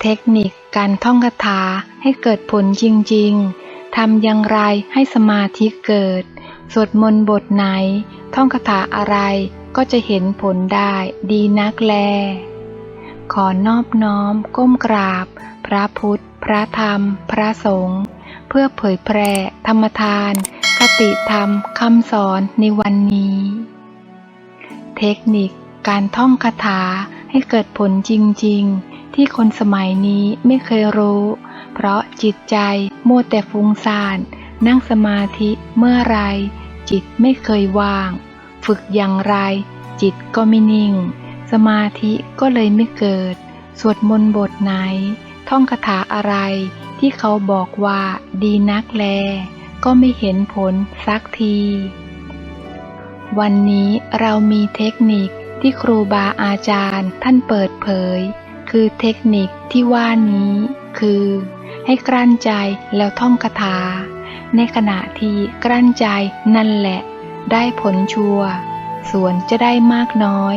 เทคนิคการท่องคาถาให้เกิดผลจริง ๆ ทำอย่างไรให้สมาธิเกิด สวดมนต์บทไหน ท่องคาถาอะไรก็จะเห็นผลได้ดีนักแล ขอนอบน้อมก้มกราบ พระพุทธ พระธรรม พระสงฆ์เพื่อเผยแพร่ธรรมทาน คติธรรมคำสอนในวันนี้ เทคนิคการท่องคาถาให้เกิดผลจริง ๆ ที่คนสมัยนี้ไม่เคยรู้ เพราะจิตใจมัวแต่ฟุ้งซ่าน นั่งสมาธิเมื่อไร จิตไม่เคยว่าง ฝึกอย่างไร จิตก็ไม่นิ่ง สมาธิก็เลยไม่เกิด สวดมนต์บทไหน ท่องคาถาอะไร ที่เขาบอกว่าดีนักแล ก็ไม่เห็นผลสักที วันนี้เรามีเทคนิคที่ครูบาอาจารย์ท่านเปิดเผย คือเทคนิคที่ว่านี้คือ ให้กลั้นใจแล้วท่องคาถา ในขณะที่กลั้นใจนั่นแหละ ได้ผลชัวร์ส่วนจะได้มากน้อย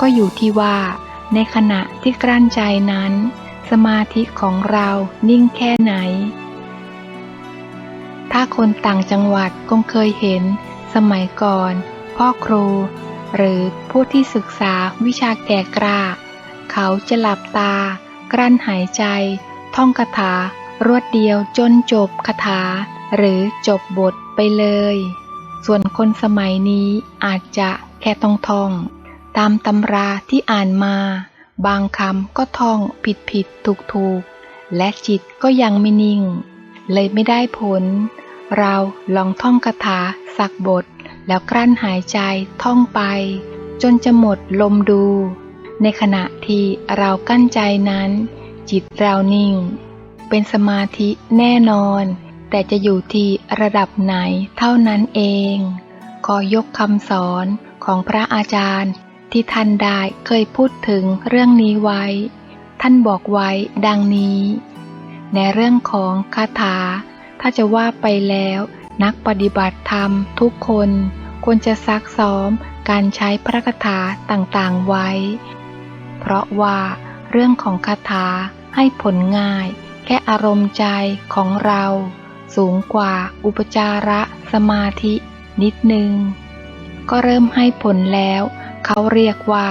ก็อยู่ที่ว่า ในขณะที่กลั้นใจนั้น สมาธิของเรานิ่งแค่ไหน ถ้าคนต่างจังหวัดคงเคยเห็น สมัยก่อน พ่อครู หรือผู้ที่ศึกษาวิชาแก่กล้า เขาจะหลับตา กลั้นหายใจ ท่องคาถารวดเดียวจนจบคาถา หรือจบบทไปเลย ส่วนคนสมัยนี้อาจจะแค่ต้องท่อง ตามตำราที่อ่านมา บางคำก็ท่องผิดผิดถูกถูกๆและจิตก็ยังไม่นิ่ง เลยไม่ได้ผล เราลองท่องคาถาสักบท แล้วกลั้นหายใจท่องไป จนจะหมดลมดู ในขณะที่เรากั้นใจนั้น จิตเรานิ่ง เป็นสมาธิแน่นอน แต่จะอยู่ที่ระดับไหนเท่านั้นเอง ขอยกคำสอนของพระอาจารย์ ที่ท่านได้เคยพูดถึงเรื่องนี้ไว้ ท่านบอกไว้ดังนี้ ในเรื่องของคาถา ถ้าจะว่าไปแล้ว นักปฏิบัติธรรมทุกคนควรจะซักซ้อมการใช้พระคาถาต่างๆไว้ เพราะว่าเรื่องของคาถาให้ผลง่าย แค่อารมณ์ใจของเรา สูงกว่าอุปจาระสมาธินิดนึง ก็เริ่มให้ผลแล้ว เขาเรียกว่า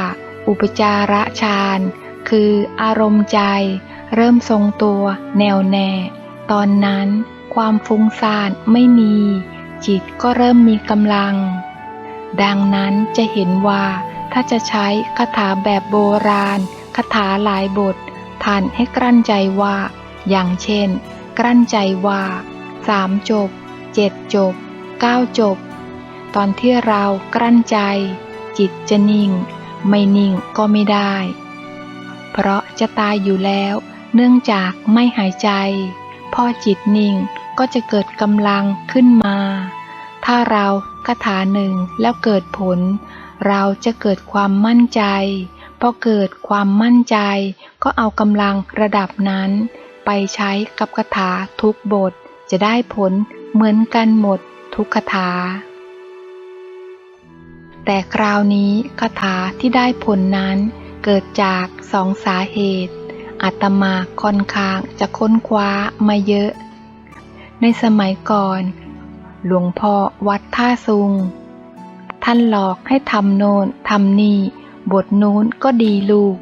อุปจาระฌานคืออารมณ์ใจ เริ่มทรงตัวแน่วแน่ ตอนนั้นความฟุ้งซ่านไม่มี จิตก็เริ่มมีกำลัง ดังนั้นจะเห็นว่า ถ้าจะใช้คาถาแบบโบราณคาถาหลายบท ท่านให้กลั้นใจว่า อย่างเช่น กลั้นใจว่าสามจบเจ็ดจบเก้าจบ ตอนที่เรากลั้นใจ จิตจะนิ่ง ไม่นิ่งก็ไม่ได้ เพราะจะตายอยู่แล้ว เนื่องจากไม่หายใจ พอจิตนิ่งก็จะเกิดกำลังขึ้นมา ถ้าเราคาถาหนึ่งแล้วเกิดผล เราจะเกิดความมั่นใจ พอเกิดความมั่นใจ ก็เอากำลังระดับนั้น ไปใช้กับคาถาทุกบท จะได้ผลเหมือนกันหมดทุกคาถา แต่คราวนี้คาถาที่ได้ผลนั้น เกิดจากสองสาเหตุอาตมาค่อนข้างจะค้นคว้ามาเยอะ ในสมัยก่อน หลวงพ่อวัดท่าซุง ท่านหลอกให้ทำโน่นทำนี่ บทนู้นก็ดีลูก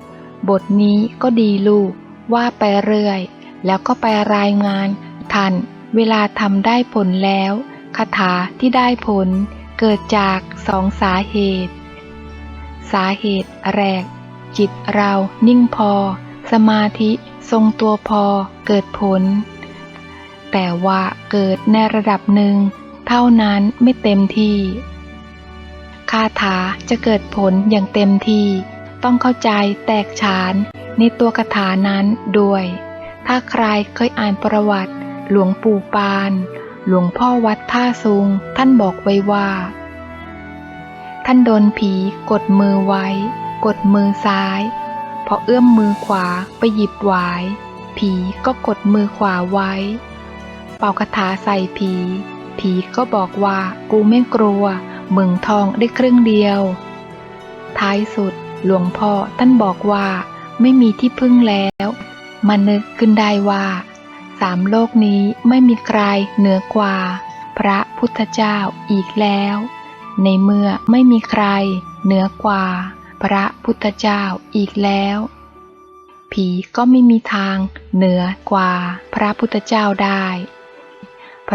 บทนี้ก็ดีลูก ว่าไปเรื่อย แล้วก็ไปรายงานท่านเวลาทำได้ผลแล้วคาถาที่ได้ผลเกิดจากสองสาเหตุ สาเหตุแรก จิตเรานิ่งพอ สมาธิทรงตัวพอเกิดผล แต่ว่าเกิดในระดับหนึ่ง เท่านั้นไม่เต็มที่ คาถาจะเกิดผลอย่างเต็มที่ ต้องเข้าใจแตกฉานในตัวคาถานั้นด้วย ถ้าใครเคยอ่านประวัติ หลวงปู่ปาน หลวงพ่อวัดท่าซุง ท่านบอกไว้ว่า ท่านโดนผีกดมือไว้ กดมือซ้าย พอเอื้อมมือขวาไปหยิบหวาย ผีก็กดมือขวาไว้ เป่าคาถาใส่ผี ผีก็บอกว่ากูไม่กลัว เมึงทองได้ครึ่งเดียว ท้ายสุดหลวงพ่อท่านบอกว่าไม่มีที่พึ่งแล้วมานึกขึ้นได้ว่าสามโลกนี้ไม่มีใครเหนือกว่า พระพุทธเจ้าอีกแล้ว ในเมื่อไม่มีใครเหนือกว่า พระพุทธเจ้าอีกแล้ว ผีก็ไม่มีทางเหนือกว่าพระพุทธเจ้าได้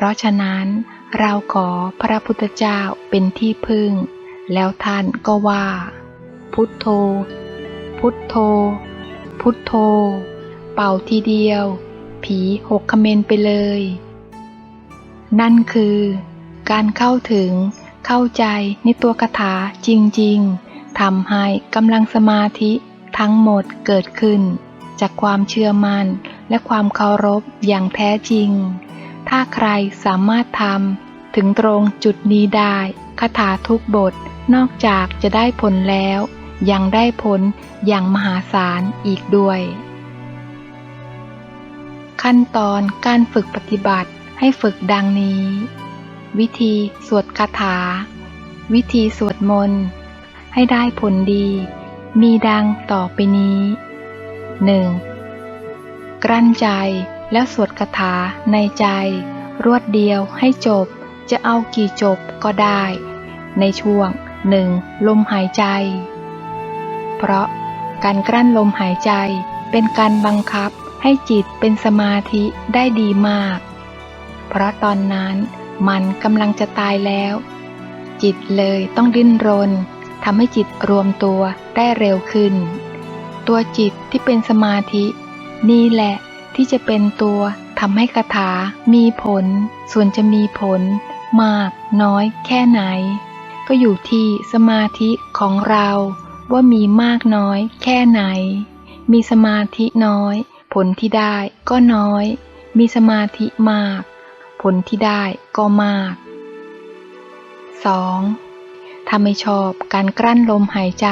ราะฉะนั้นเราขอพระพุทธเจ้าเป็นที่พึ่ง แล้วท่านก็ว่า พุทโธ พุทโธ พุทโธ เป่าทีเดียว ผีหกเมนไปเลย นั่นคือ การเข้าถึงเข้าใจในตัวคาถาจริง ๆทำให้กำลังสมาธิทั้งหมดเกิดขึ้น จากความเชื่อมั่นและความเคารพอย่างแท้จริง ถ้าใครสามารถทำถึงตรงจุดนี้ได้คาถาทุกบทนอกจากจะได้ผลแล้ว ยังได้ผลอย่างมหาศาลอีกด้วย ขั้นตอนการฝึกปฏิบัติให้ฝึกดังนี้ วิธีสวดคาถา วิธีสวดมนต์ ให้ได้ผลดี มีดังต่อไปนี้ 1. กลั้นใจ แล้วสวดคาถาในใจ รวดเดียวให้จบ จะเอากี่จบก็ได้ ในช่วงหนึ่งลมหายใจ เพราะการกลั้นลมหายใจเป็นการบังคับให้จิตเป็นสมาธิได้ดีมาก เพราะตอนนั้นมันกำลังจะตายแล้ว จิตเลยต้องดิ้นรนทำให้จิตรวมตัวได้เร็วขึ้น ตัวจิตที่เป็นสมาธิ นี่แหละ ที่จะเป็นตัวทำให้คาถามีผล ส่วนจะมีผล มาก น้อยแค่ไหน ก็อยู่ที่สมาธิของเราว่ามีมากน้อยแค่ไหน มีสมาธิน้อย ผลที่ได้ก็น้อย มีสมาธิมาก ผลที่ได้ก็มาก 2. ถ้าไม่ชอบการกลั้นลมหายใจ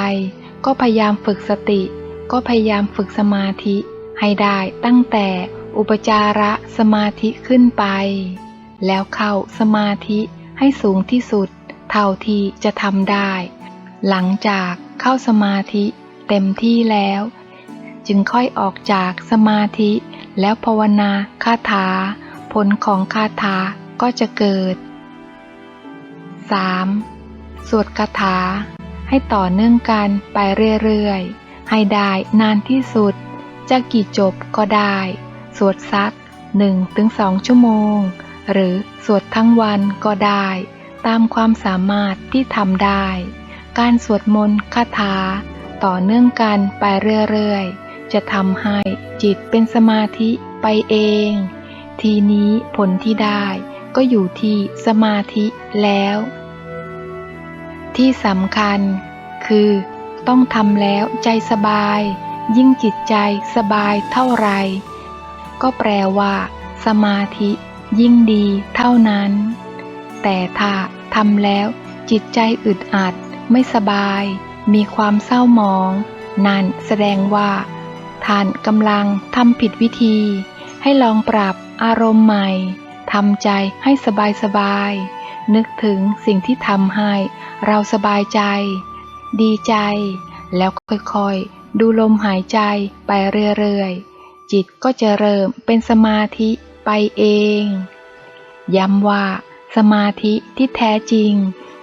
ก็พยายามฝึกสติ ก็พยายามฝึกสมาธิ ให้ได้ตั้งแต่อุปจาระสมาธิขึ้นไป แล้วเข้าสมาธิให้สูงที่สุด เท่าที่จะทำได้ หลังจากเข้าสมาธิเต็มที่แล้ว จึงค่อยออกจากสมาธิแล้วภาวนาคาถา ผลของคาถาก็จะเกิด 3. สวดคาถาให้ต่อเนื่องกันไปเรื่อยๆ ให้ได้นานที่สุด จะกี่จบก็ได้ สวดสัก 1-2 ชั่วโมง หรือสวดทั้งวันก็ได้ ตามความสามารถที่ทำได้ การสวดมนต์คาถา ต่อเนื่องกันไปเรื่อยๆ จะทำให้จิตเป็นสมาธิไปเอง ทีนี้ผลที่ได้ก็อยู่ที่สมาธิแล้ว ที่สำคัญคือต้องทำแล้วใจสบาย ยิ่งจิตใจสบายเท่าไร ก็แปลว่า สมาธิยิ่งดีเท่านั้น แต่ถ้าทำแล้วจิตใจอึดอัด ไม่สบาย มีความเศร้าหมอง นั่นแสดงว่า ท่านกำลังทำผิดวิธี ให้ลองปรับอารมณ์ใหม่ทำใจให้สบายสบาย นึกถึงสิ่งที่ทำให้ เราสบายใจ ดีใจ แล้วค่อยๆ ดูลมหายใจไปเรื่อยๆ จิตก็จะเริ่มเป็นสมาธิไปเอง ย้ำว่า สมาธิที่แท้จริง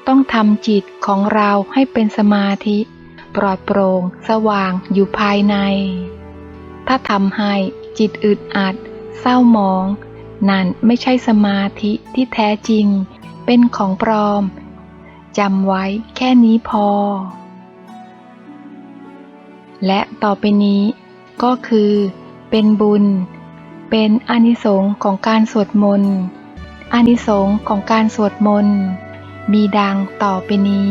ต้องทำจิตของเราให้เป็นสมาธิ ปลอดโปร่งสว่างอยู่ภายใน ถ้าทำให้จิตอึดอัด เศร้าหมอง นั่นไม่ใช่สมาธิที่แท้จริง เป็นของปลอมจำไว้แค่นี้พอ และต่อไปนี้ก็คือเป็นบุญ เป็นอนิสงส์ของการสวดมนต์อนิสงส์ของการสวดมนต์มีดังต่อไปนี้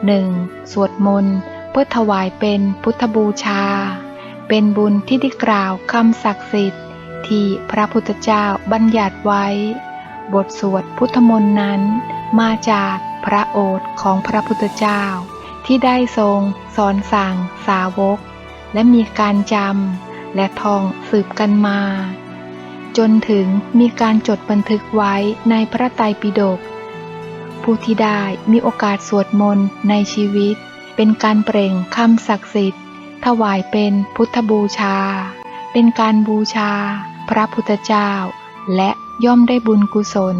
1. สวดมนต์เพื่อถวายเป็นพุทธบูชา เป็นบุญที่ได้กล่าวคำศักดิ์สิทธิ์ ที่พระพุทธเจ้าบัญญัติไว้ บทสวดพุทธมนต์นั้น มาจากพระโอษของพระพุทธเจ้า ที่ได้ทรง สอนสั่ง สาวก และมีการจำและท่องสืบกันมา จนถึงมีการจดบันทึกไว้ในพระไตรปิฎกผู้ที่ได้มีโอกาสสวดมนต์ในชีวิต เป็นการเปล่งคำศักดิ์สิทธิ์ ถวายเป็นพุทธบูชา เป็นการบูชา พระพุทธเจ้า และย่อมได้บุญกุศล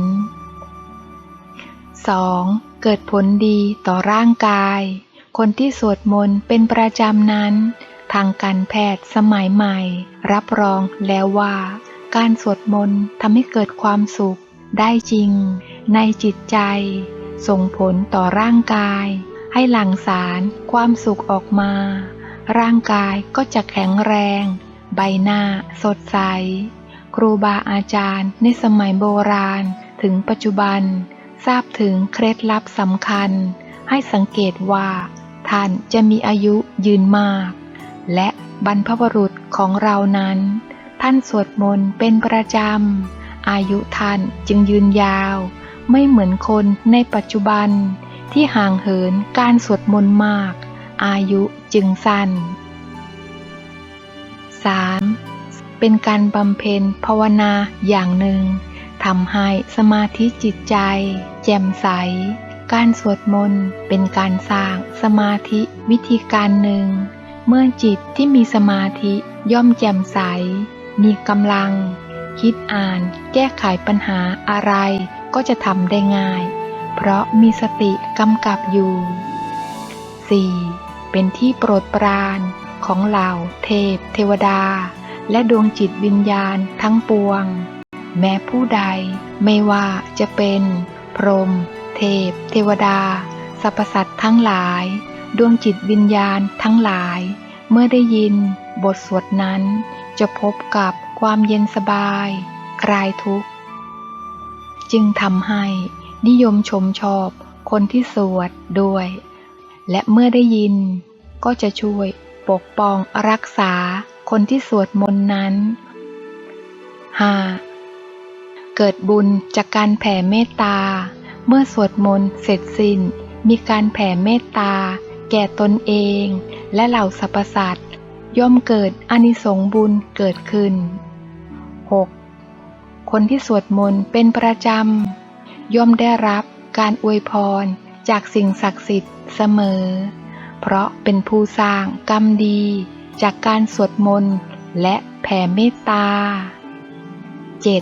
2. เกิดผลดีต่อร่างกาย คนที่สวดมนต์เป็นประจำนั้น ทางการแพทย์สมัยใหม่ รับรองแล้วว่า การสวดมนต์ทำให้เกิดความสุขได้จริง ในจิตใจ ส่งผลต่อร่างกาย ให้หลั่งสารความสุขออกมา ร่างกายก็จะแข็งแรง ใบหน้าสดใส ครูบาอาจารย์ในสมัยโบราณถึงปัจจุบันทราบถึงเคล็ดลับสำคัญ ให้สังเกตว่า ท่านจะมีอายุยืนมาก และบรรพบุรุษของเรานั้น ท่านสวดมนต์เป็นประจำ อายุท่านจึงยืนยาว ไม่เหมือนคนในปัจจุบัน ที่ห่างเหินการสวดมนต์มาก อายุจึงสั้น 3. เป็นการบำเพ็ญภาวนาอย่างหนึ่งทำให้สมาธิจิตใจ แจ่มใส การสวดมนต์เป็นการสร้างสมาธิวิธีการหนึ่ง เมื่อจิตที่มีสมาธิย่อมแจ่มใส มีกำลัง คิดอ่านแก้ไขปัญหาอะไรก็จะทำได้ง่าย เพราะมีสติกำกับอยู่ 4. เป็นที่โปรดปรานของเหล่าเทพ เทวดา และดวงจิตวิญญาณทั้งปวง แม้ผู้ใดไม่ว่าจะเป็นพรหม เทพ เทวดา สรรพสัตว์ทั้งหลาย ดวงจิตวิญญาณทั้งหลาย เมื่อได้ยิน บทสวดนั้น จะพบกับความเย็นสบาย คลายทุกข์ จึงทำให้นิยมชมชอบคนที่สวดด้วย และเมื่อได้ยิน ก็จะช่วยปกป้องรักษาคนที่สวดมนต์นั้น 5. เกิดบุญจากการแผ่เมตตา เมื่อสวดมนต์เสร็จสิ้น มีการแผ่เมตตา แก่ตนเอง และเหล่าสรรพสัตว์ย่อมเกิดอนิสงส์บุญเกิดขึ้น 6. คนที่สวดมนต์เป็นประจำ ย่อมได้รับการอวยพรจากสิ่งศักดิ์สิทธิ์เสมอ เพราะเป็นผู้สร้างกรรมดี จากการสวดมนต์และแผ่เมตตา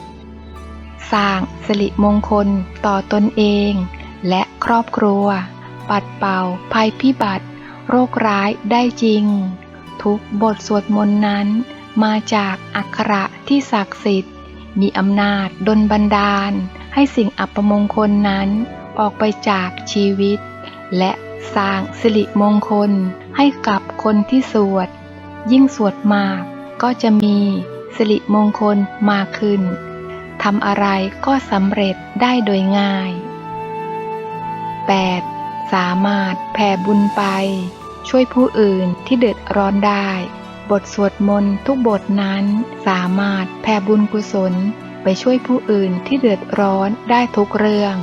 7. สร้างสิริมงคลต่อตนเอง และครอบครัว ปัดเป่าภัยพิบัติ โรคร้ายได้จริง ทุกบทสวดมนต์นั้น มาจากอักขระที่ศักดิ์สิทธิ์ มีอำนาจดลบันดาล ให้สิ่งอัปมงคลนั้นออกไปจากชีวิต และสร้างสิริมงคลให้กับคนที่สวด ยิ่งสวดมากก็จะมีสิริมงคลมากขึ้น ทำอะไรก็สำเร็จได้โดยง่าย 8. สามารถแผ่บุญไป ช่วยผู้อื่นที่เดือดร้อนได้ บทสวดมนต์ทุกบทนั้นสามารถแผ่บุญกุศลไปช่วยผู้อื่นที่เดือดร้อนได้ทุกเรื่อง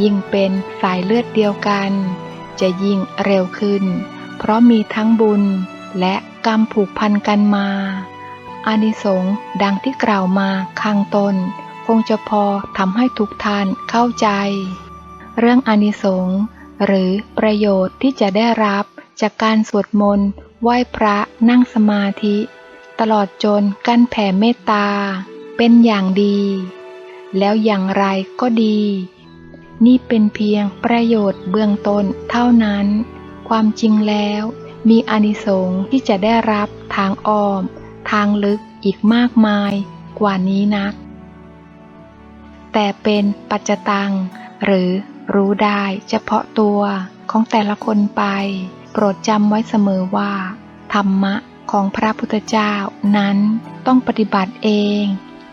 ยิ่งเป็นสายเลือดเดียวกัน จะยิ่งเร็วขึ้น เพราะมีทั้งบุญและกรรมผูกพันกันมาอานิสงส์ดังที่กล่าวมาข้างต้น งจะพอทำให้ทุกท่านเข้าใจ เรื่องอานิสงส์หรือประโยชน์ที่จะได้รับจากการสวดมนต์ไหว้พระนั่งสมาธิ ตลอดจนการแผ่เมตตา เป็นอย่างดี แล้วอย่างไรก็ดี นี่เป็นเพียงประโยชน์เบื้องต้นเท่านั้น ความจริงแล้วมีอานิสงส์ที่จะได้รับทางอ้อม ทางลึกอีกมากมายกว่านี้นัก แต่เป็นปัจจตัง หรือรู้ได้เฉพาะตัวของแต่ละคนไป โปรดจำไว้เสมอว่า ธรรมะของพระพุทธเจ้านั้นต้องปฏิบัติเอง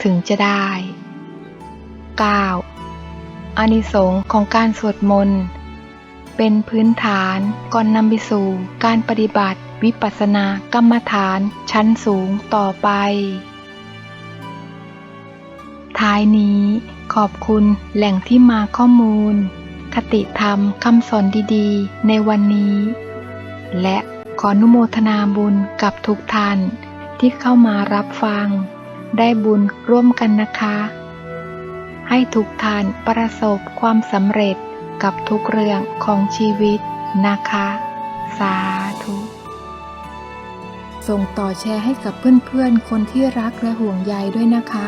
ถึงจะได้ 9. อานิสงส์ของการสวดมนต์เป็นพื้นฐานก่อนนำไปสู่การปฏิบัติวิปัสสนากรรมฐานชั้นสูงต่อไป ท้ายนี้ขอบคุณแหล่งที่มาข้อมูล คติธรรมคำสอนดีๆ ในวันนี้ และขออนุโมทนาบุญกับทุกท่านที่เข้ามารับฟัง ได้บุญร่วมกันนะคะ ให้ทุกท่านประสบความสำเร็จกับทุกเรื่องของชีวิตนะคะ สาธุ ส่งต่อแชร์ให้กับเพื่อนๆ คนที่รักและห่วงใยด้วยนะคะ